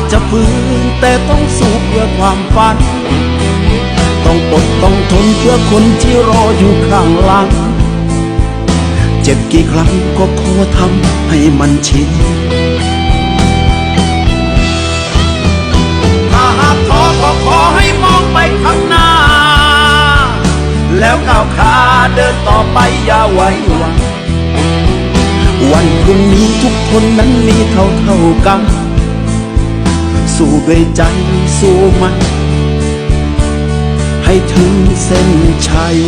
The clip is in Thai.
จจะฟื้นแต่ต้องสู้เพื่อความฝัน ต้องอดต้องทนเพื่อคนที่รออยู่ข้างหลัง เจ็บกี่ครั้งก็ขอทำให้มันชินถ้าหากท้อก็ขอให้มองไปข้างหน้า แล้วก้าวขาเดินต่อไปอย่าไว้วางวันพรุ่งนี้ทุกคนนั้นมีเท่าเท่ากัน สู้ด้วยใจสู้มัน ให้ถึงเส้นชัย